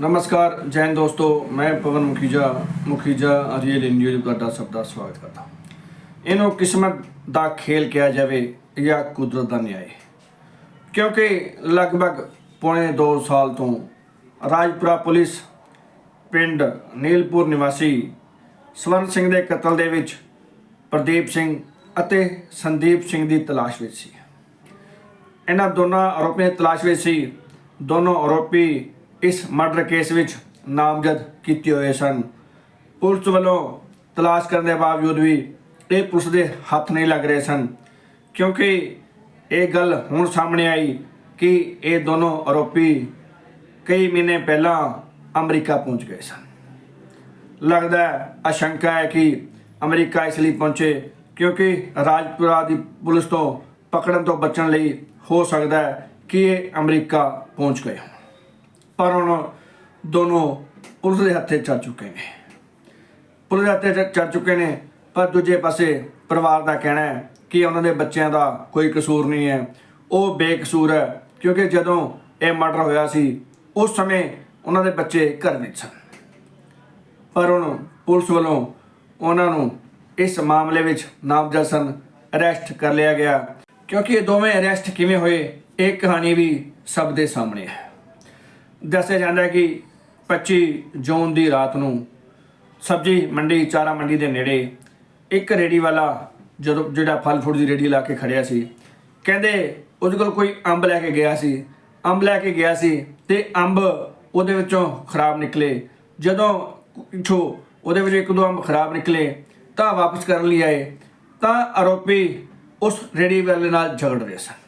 ਨਮਸਕਾਰ ਜੈਨ ਦੋਸਤੋ। ਮੈਂ ਪਵਨ ਮੁਖੀਜਾ ਮੁਖੀਜਾ ਅਰੀਅਲ ਇੰਡੀਆ ਜੀ ਤੁਹਾਡਾ ਸਭ ਦਾ ਸਵਾਗਤ ਕਰਦਾ ਇਹਨੂੰ ਕਿਸਮਤ ਦਾ ਖੇਲ ਕਿਹਾ ਜਾਵੇ ਜਾਂ ਕੁਦਰਤ ਦਾ ਨਿਆਂ ਕਿਉਂਕਿ ਲਗਭਗ ਪੌਣੇ 2 ਸਾਲ ਤੋਂ ਰਾਜਪੁਰਾ ਪੁਲਿਸ, ਪਿੰਡ ਨੀਲਪੁਰ ਨਿਵਾਸੀ ਸਵਰਨ ਸਿੰਘ ਦੇ ਕਤਲ ਦੇ ਵਿੱਚ ਪ੍ਰਦੀਪ ਸਿੰਘ ਅਤੇ ਸੰਦੀਪ ਸਿੰਘ ਦੀ ਤਲਾਸ਼ ਵਿੱਚ ਸੀ। ਇਹਨਾਂ ਦੋਨਾਂ ਆਰੋਪੀਆਂ ਦੀ ਤਲਾਸ਼ ਵਿੱਚ ਸੀ। ਦੋਨੋਂ ਆਰੋਪੀ ਇਸ ਮਰਡਰ ਕੇਸ ਵਿੱਚ ਨਾਮਜ਼ਦ ਕੀਤੇ ਹੋਏ ਸਨ। ਪੁਲਿਸ ਵੱਲੋਂ ਤਲਾਸ਼ ਕਰਨ ਦੇ ਬਾਵਜੂਦ ਵੀ ਇਹ ਪੁਲਿਸ ਦੇ ਹੱਥ ਨਹੀਂ ਲੱਗ ਰਹੇ ਸਨ, ਕਿਉਂਕਿ ਇਹ ਗੱਲ ਹੁਣ ਸਾਹਮਣੇ ਆਈ ਕਿ ਇਹ ਦੋਨੋਂ ਆਰੋਪੀ ਕਈ ਮਹੀਨੇ ਪਹਿਲਾਂ ਅਮਰੀਕਾ ਪਹੁੰਚ ਗਏ ਸਨ। ਲੱਗਦਾ ਹੈ, ਆਸ਼ੰਕਾ ਹੈ ਕਿ ਅਮਰੀਕਾ ਇਸ ਲਈ ਪਹੁੰਚੇ ਕਿਉਂਕਿ ਰਾਜਪੁਰਾ ਦੀ ਪੁਲਿਸ ਤੋਂ ਪਕੜਨ ਤੋਂ ਬਚਣ ਲਈ ਹੋ ਸਕਦਾ ਹੈ ਕਿ ਇਹ ਅਮਰੀਕਾ ਪਹੁੰਚ ਗਏ ਹੋਣ ਪਰ ਹੁਣ ਦੋਨੋਂ ਪੁਲਿਸ ਦੇ ਹੱਥੇ ਚੜ ਚੁੱਕੇ ਨੇ। ਪੁਲਿਸ ਦੇ ਹੱਥੇ ਚ- ਚੜ ਚੁੱਕੇ ਨੇ, ਪਰ ਦੂਜੇ ਪਾਸੇ ਪਰਿਵਾਰ ਦਾ ਕਹਿਣਾ ਹੈ ਕਿ ਉਹਨਾਂ ਦੇ ਬੱਚਿਆਂ ਦਾ ਕੋਈ ਕਸੂਰ ਨਹੀਂ ਹੈ। ਉਹ ਬੇਕਸੂਰ ਹੈ, ਕਿਉਂਕਿ ਜਦੋਂ ਇਹ ਮਰਡਰ ਹੋਇਆ ਸੀ, ਉਸ ਸਮੇਂ ਉਹਨਾਂ ਦੇ ਬੱਚੇ ਘਰ ਵਿੱਚ ਸਨ। ਪਰ ਹੁਣ ਪੁਲਿਸ ਵੱਲੋਂ ਉਹਨਾਂ ਨੂੰ ਇਸ ਮਾਮਲੇ ਵਿੱਚ ਨਾਮਜ਼ਦ ਸਨ, ਅਰੈਸਟ ਕਰ ਲਿਆ ਗਿਆ। ਕਿਉਂਕਿ ਇਹ ਦੋਵੇਂ ਅਰੈਸਟ ਕਿਵੇਂ ਹੋਏ, ਇਹ ਕਹਾਣੀ ਵੀ ਸਭ ਦੇ ਸਾਹਮਣੇ ਹੈ। ਦੱਸਿਆ ਜਾਂਦਾ ਹੈ ਕਿ 25 ਜੂਨ ਦੀ ਰਾਤ ਨੂੰ ਸਬਜ਼ੀ ਮੰਡੀ, ਚਾਰਾ ਮੰਡੀ ਦੇ ਨੇੜੇ ਇੱਕ ਰੇੜੀ ਵਾਲਾ ਜਦੋਂ ਜਿਹੜਾ ਫਲ ਫਰੂਟ ਦੀ ਰੇੜੀ ਲਾ ਕੇ ਖੜਿਆ ਸੀ, ਕਹਿੰਦੇ ਉਹਦੇ ਕੋਲ ਕੋਈ ਅੰਬ ਲੈ ਕੇ ਗਿਆ ਸੀ, ਅੰਬ ਲੈ ਕੇ ਗਿਆ ਸੀ ਤੇ ਅੰਬ ਉਹਦੇ ਵਿੱਚੋਂ ਖਰਾਬ ਨਿਕਲੇ। ਜਦੋਂ ਪਿੱਛੋਂ ਉਹਦੇ ਵਿੱਚੋਂ ਇੱਕ ਦੋ ਅੰਬ ਖਰਾਬ ਨਿਕਲੇ, ਤਾਂ ਵਾਪਸ ਕਰਨ ਲਈ ਆਏ, ਤਾਂ ਆਰੋਪੀ ਉਸ ਰੇੜੀ ਵਾਲੇ ਨਾਲ ਝਗੜ ਰਹੇ ਸਨ।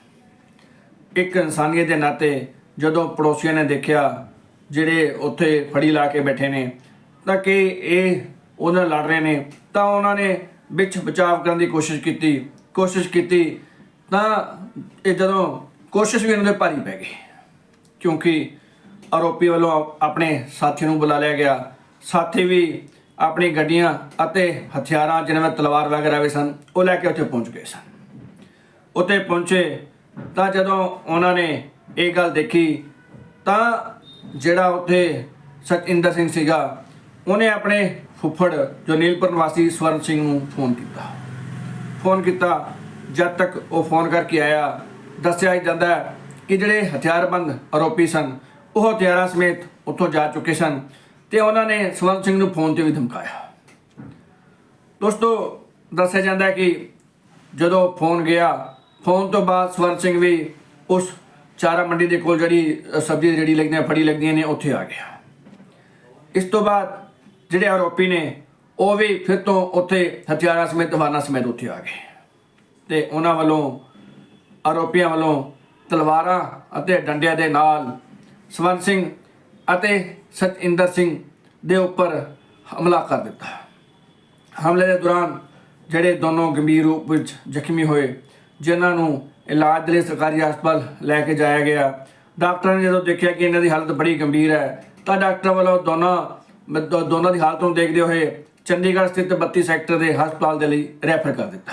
ਇੱਕ ਇਨਸਾਨੀਅਤ ਦੇ ਨਾਤੇ ਜਦੋਂ ਪੜੋਸੀਆਂ ਨੇ ਦੇਖਿਆ ਜਿਹੜੇ ਉੱਥੇ ਫੜੀ ਲਾ ਕੇ ਬੈਠੇ ਨੇ, ਤਾਂ ਕਿ ਇਹ ਉਹਨਾਂ ਲੜ ਰਹੇ ਨੇ, ਤਾਂ ਉਹਨਾਂ ਨੇ ਵਿੱਚ ਬਚਾਵ ਕਰਨ ਦੀ ਕੋਸ਼ਿਸ਼ ਕੀਤੀ ਕੋਸ਼ਿਸ਼ ਕੀਤੀ, ਤਾਂ ਇਹ ਜਦੋਂ ਕੋਸ਼ਿਸ਼ ਵੀ ਉਹਨਾਂ ਦੇ ਭਾਰੀ ਪੈ ਗਈ, ਕਿਉਂਕਿ ਆਰੋਪੀ ਵੱਲੋਂ ਆਪਣੇ ਸਾਥੀ ਨੂੰ ਬੁਲਾ ਲਿਆ ਗਿਆ। ਸਾਥੀ ਵੀ ਆਪਣੀ ਗੱਡੀਆਂ ਅਤੇ ਹਥਿਆਰਾਂ ਜਿਨ੍ਹਾਂ ਵਿੱਚ ਤਲਵਾਰ ਵਗੈਰਾ ਵੀ ਸਨ, ਉਹ ਲੈ ਕੇ ਉੱਥੇ ਪਹੁੰਚ ਗਏ ਸਨ। ਉੱਥੇ ਪਹੁੰਚੇ ਤਾਂ ਜਦੋਂ ਉਹਨਾਂ ਨੇ ਇਹ ਗੱਲ ਦੇਖੀ, ਤਾਂ ਜਿਹੜਾ ਉੱਥੇ ਸਤਿੰਦਰ ਸਿੰਘ ਸੀਗਾ, ਉਹਨੇ ਆਪਣੇ ਫੁੱਫੜ ਜੋ ਨੀਲਪੁਰ ਨਿਵਾਸੀ ਸਵਰਨ ਸਿੰਘ ਨੂੰ ਫੋਨ ਕੀਤਾ। ਫੋਨ ਕੀਤਾ, ਜਦ ਤੱਕ ਉਹ ਫੋਨ ਕਰਕੇ ਆਇਆ, ਦੱਸਿਆ ਹੀ ਜਾਂਦਾ ਕਿ ਜਿਹੜੇ ਹਥਿਆਰਬੰਦ ਆਰੋਪੀ ਸਨ, ਉਹ ਹਥਿਆਰਾਂ ਸਮੇਤ ਉੱਥੋਂ ਜਾ ਚੁੱਕੇ ਸਨ ਤੇ ਉਹਨਾਂ ਨੇ ਸਵਰਨ ਸਿੰਘ ਨੂੰ ਫੋਨ ਤੇ ਵੀ ਧਮਕਾਇਆ। ਦੋਸਤੋ, ਦੱਸਿਆ ਜਾਂਦਾ ਕਿ ਜਦੋਂ ਫੋਨ ਗਿਆ, ਫੋਨ ਤੋਂ ਬਾਅਦ ਸਵਰਨ ਸਿੰਘ ਵੀ ਉਸ ਚਾਰਾ ਮੰਡੀ ਦੇ ਕੋਲ ਜਿਹੜੀ ਸਬਜ਼ੀ ਜਿਹੜੀ ਲੱਗਦੀਆਂ, ਫੜੀ ਲੱਗਦੀਆਂ ਨੇ, ਉੱਥੇ ਆ ਗਿਆ। ਇਸ ਤੋਂ ਬਾਅਦ ਜਿਹੜੇ ਆਰੋਪੀ ਨੇ, ਉਹ ਵੀ ਫਿਰ ਤੋਂ ਉੱਥੇ ਹਥਿਆਰਾਂ ਸਮੇਤ ਵਾਹਨਾਂ ਸਮੇਤ ਉੱਥੇ ਆ ਗਏ। ਤੇ ਉਹਨਾਂ ਵੱਲੋਂ, ਆਰੋਪੀਆਂ ਵੱਲੋਂ ਤਲਵਾਰਾਂ ਅਤੇ ਡੰਡਿਆਂ ਦੇ ਨਾਲ ਸਵਰਨ ਸਿੰਘ ਅਤੇ ਸਤਿੰਦਰ ਸਿੰਘ ਦੇ ਉੱਪਰ ਹਮਲਾ ਕਰ ਦਿੱਤਾ। ਹਮਲੇ ਦੇ ਦੌਰਾਨ ਜਿਹੜੇ ਦੋਨੋਂ ਗੰਭੀਰ ਰੂਪ ਵਿੱਚ ਜ਼ਖਮੀ ਹੋਏ ਜਿਨ੍ਹਾਂ ਨੂੰ ਇਲਾਜ ਦੇ ਲਈ ਸਰਕਾਰੀ ਹਸਪਤਾਲ ਲੈ ਕੇ ਜਾਇਆ ਗਿਆ। ਡਾਕਟਰਾਂ ਨੇ ਜਦੋਂ ਦੇਖਿਆ ਕਿ ਇਹਨਾਂ ਦੀ ਹਾਲਤ ਬੜੀ ਗੰਭੀਰ ਹੈ, ਤਾਂ ਡਾਕਟਰ ਵੱਲੋਂ ਦੋਨਾਂ ਦੋਨਾਂ ਦੀ ਹਾਲਤ ਨੂੰ ਦੇਖਦੇ ਹੋਏ ਚੰਡੀਗੜ੍ਹ ਸਥਿਤ 32 ਸੈਕਟਰ ਦੇ ਹਸਪਤਾਲ ਦੇ ਲਈ ਰੈਫਰ ਕਰ ਦਿੱਤਾ।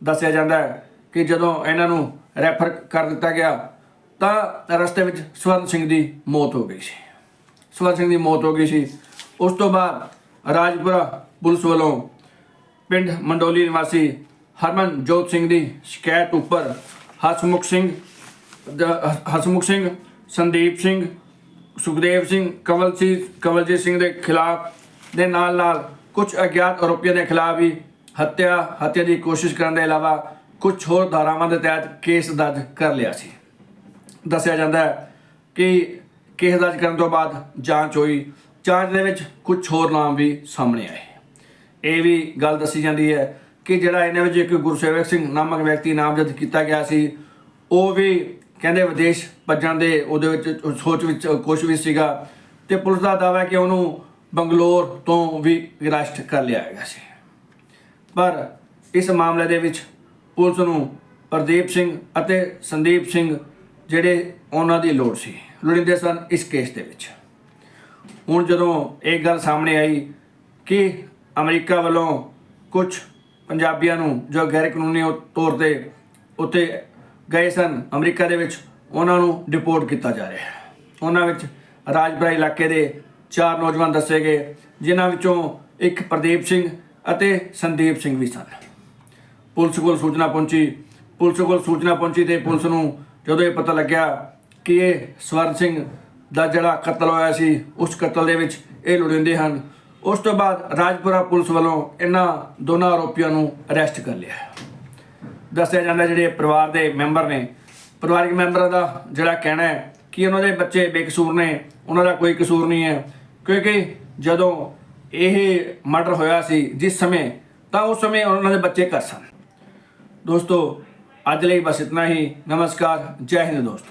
ਦੱਸਿਆ ਜਾਂਦਾ ਹੈ ਕਿ ਜਦੋਂ ਇਹਨਾਂ ਨੂੰ ਰੈਫਰ ਕਰ ਦਿੱਤਾ ਗਿਆ, ਤਾਂ ਰਸਤੇ ਵਿੱਚ ਸਵਰਨ ਸਿੰਘ ਦੀ ਮੌਤ ਹੋ ਗਈ ਸੀ। ਸਵਰਨ ਸਿੰਘ ਦੀ ਮੌਤ ਹੋ ਗਈ ਸੀ। ਉਸ ਤੋਂ ਬਾਅਦ ਰਾਜਪੁਰਾ ਪੁਲਿਸ ਵੱਲੋਂ ਪਿੰਡ ਮੰਡੋਲੀ ਨਿਵਾਸੀ ਹਰਮਨਜੋਤ ਸਿੰਘ ਦੀ ਸ਼ਿਕਾਇਤ ਉੱਪਰ ਹਸਮੁਖ ਸਿੰਘ, ਦ- ਹ- ਹਸਮੁਖ ਸਿੰਘ, ਸੰਦੀਪ ਸਿੰਘ, ਸੁਖਦੇਵ ਸਿੰਘ ਕਵਲਜੀਤ ਕਵਲਜੀਤ ਸਿੰਘ ਦੇ ਖਿਲਾਫ ਦੇ ਨਾਲ ਨਾਲ ਕੁਝ ਅਗਿਆਤ ਆਰੋਪੀਆਂ ਦੇ ਖਿਲਾਫ ਵੀ ਹੱਤਿਆ ਹੱਤਿਆ ਦੀ ਕੋਸ਼ਿਸ਼ ਕਰਨ ਦੇ ਇਲਾਵਾ ਕੁਝ ਹੋਰ ਧਾਰਾਵਾਂ ਦੇ ਤਹਿਤ ਕੇਸ ਦਰਜ ਕਰ ਲਿਆ ਸੀ। ਦੱਸਿਆ ਜਾਂਦਾ ਹੈ ਕਿ ਕੇਸ ਦਰਜ ਕਰਨ ਤੋਂ ਬਾਅਦ ਜਾਂਚ ਹੋਈ। ਜਾਂਚ ਦੇ ਵਿੱਚ ਕੁਝ ਹੋਰ ਨਾਮ ਵੀ ਸਾਹਮਣੇ ਆਏ। ਇਹ ਵੀ ਗੱਲ ਦੱਸੀ ਜਾਂਦੀ ਹੈ ਕਿ ਜਿਹੜਾ ਇਹਨਾਂ ਵਿੱਚ ਇੱਕ ਗੁਰਸੇਵਕ ਸਿੰਘ ਨਾਮਕ ਵਿਅਕਤੀ ਨਾਮਜ਼ਦ ਕੀਤਾ ਗਿਆ ਸੀ, ਉਹ ਵੀ ਕਹਿੰਦੇ ਵਿਦੇਸ਼ ਭੱਜਣ ਦੇ ਉਹਦੇ ਵਿੱਚ ਸੋਚ ਵਿੱਚ ਕੁਝ ਵੀ ਸੀਗਾ ਤੇ ਪੁਲਿਸ ਦਾ ਦਾਅਵਾ ਹੈ ਕਿ ਉਹਨੂੰ ਬੰਗਲੌਰ ਤੋਂ ਵੀ ਅਰੈਸਟ ਕਰ ਲਿਆ ਗਿਆ ਸੀ। ਪਰ ਇਸ ਮਾਮਲੇ ਦੇ ਵਿੱਚ ਪੁਲਿਸ ਨੂੰ ਪ੍ਰਦੀਪ ਸਿੰਘ ਅਤੇ ਸੰਦੀਪ ਸਿੰਘ ਜਿਹੜੇ ਉਹਨਾਂ ਦੀ ਲੋੜ ਸੀ, ਲੋੜੀਂਦੇ ਸਨ ਇਸ ਕੇਸ ਦੇ ਵਿੱਚ। ਹੁਣ ਜਦੋਂ ਇਹ ਗੱਲ ਸਾਹਮਣੇ ਆਈ ਕਿ ਅਮਰੀਕਾ ਵੱਲੋਂ ਕੁਝ ਪੰਜਾਬੀਆਂ ਨੂੰ ਜੋ ਗੈਰ ਕਾਨੂੰਨੀ ਤੌਰ ਤੇ ਉੱਥੇ ਗਏ ਸਨ, ਅਮਰੀਕਾ ਦੇ ਵਿੱਚ, ਉਹਨਾਂ ਨੂੰ ਡਿਪੋਰਟ ਕੀਤਾ ਜਾ ਰਿਹਾ ਹੈ। ਉਹਨਾਂ ਵਿੱਚ ਰਾਜਪੁਰਾ ਇਲਾਕੇ ਦੇ ਚਾਰ ਨੌਜਵਾਨ ਦੱਸੇ ਗਏ, ਜਿਨ੍ਹਾਂ ਵਿੱਚੋਂ ਇੱਕ ਪ੍ਰਦੀਪ ਸਿੰਘ ਅਤੇ ਸੰਦੀਪ ਸਿੰਘ ਵੀ ਸਨ। ਪੁਲਿਸ ਕੋਲ ਸੂਚਨਾ ਪਹੁੰਚੀ, ਪੁਲਿਸ ਕੋਲ ਸੂਚਨਾ ਪਹੁੰਚੀ ਤੇ ਪੁਲਿਸ ਨੂੰ ਜਦੋਂ ਇਹ ਪਤਾ ਲੱਗਿਆ ਕਿ ਇਹ ਸਵਰਨ ਸਿੰਘ ਦਾ ਜਿਹੜਾ ਕਤਲ ਹੋਇਆ ਸੀ, ਉਸ ਕਤਲ ਦੇ ਵਿੱਚ ਇਹ ਲੋੜੀਂਦੇ ਹਨ। ਉਸ ਤੋਂ ਬਾਅਦ ਰਾਜਪੁਰਾ ਪੁਲਿਸ ਵੱਲੋਂ ਇਹਨਾਂ ਦੋਨਾਂ ਆਰੋਪੀਆਂ ਨੂੰ ਅਰੈਸਟ ਕਰ ਲਿਆ। ਦੱਸਿਆ ਜਾਂਦਾ ਜਿਹੜੇ ਪਰਿਵਾਰ ਦੇ ਮੈਂਬਰ ਨੇ, ਪਰਿਵਾਰਕ ਮੈਂਬਰਾਂ ਦਾ ਜਿਹੜਾ ਕਹਿਣਾ ਹੈ ਕਿ ਉਹਨਾਂ ਦੇ ਬੱਚੇ ਬੇਕਸੂਰ ਨੇ, ਉਹਨਾਂ ਦਾ ਕੋਈ ਕਸੂਰ ਨਹੀਂ ਹੈ, ਕਿਉਂਕਿ ਜਦੋਂ ਇਹ ਮਰਡਰ ਹੋਇਆ ਸੀ ਜਿਸ ਸਮੇਂ, ਤਾਂ ਉਸ ਸਮੇਂ ਉਹਨਾਂ ਦੇ ਬੱਚੇ ਘਰ ਸਨ। ਦੋਸਤੋ, ਅੱਜ ਲਈ ਬਸ ਇਤਨਾ ਹੀ। ਨਮਸਕਾਰ, ਜੈ ਹਿੰਦ ਦੋਸਤੋ।